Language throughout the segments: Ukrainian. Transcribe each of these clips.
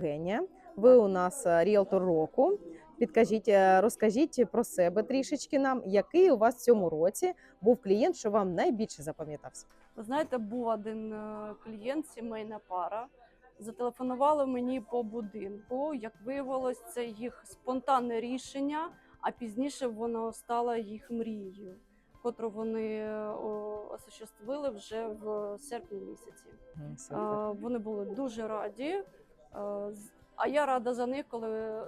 Євгенія, ви у нас е, ріелтор року. Підкажіть, е, розкажіть про себе трішечки нам, який у вас в цьому році був клієнт, що вам найбільше запам'ятався? Ви знаєте, був один е, клієнт, сімейна пара. Зателефонували мені по будинку. Як виявилось, це їх спонтанне рішення, а пізніше воно стало їх мрією, котру вони осуществили вже в серпні місяці. Вони були дуже раді. Е, А я рада за них, коли е,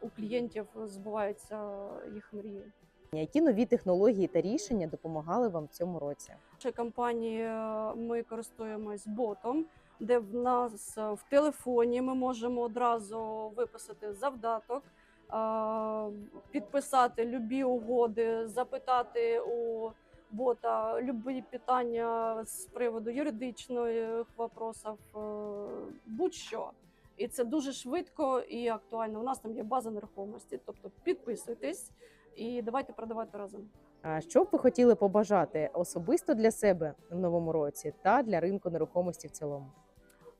у клієнтів збуваються їх мрії. Які нові технології та рішення допомагали вам в цьому році? В нашій компанії е, ми користуємось ботом, де в нас в телефоні ми можемо одразу виписати завдаток, підписати любі угоди, запитати у бота любі питання з приводу юридичних вопросів, е, будь-що. І це дуже швидко і актуально. У нас там є база нерухомості. Тобто підписуйтесь і давайте продавати разом. А що б ви хотіли побажати особисто для себе в новому році та для ринку нерухомості в цілому?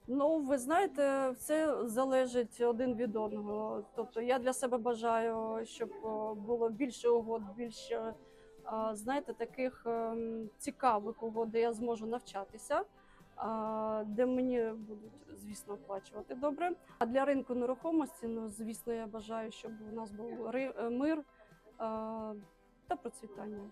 Ну, ви знаєте, все залежить один від одного. Тобто я для себе бажаю, щоб е, було більше угод, більше знаєте, таких ем, цікавих угод, де я зможу навчатися, де мені будуть, звісно, оплачувати добре. А для ринку нерухомості, ну звісно, я бажаю, щоб у нас був мир та процвітання.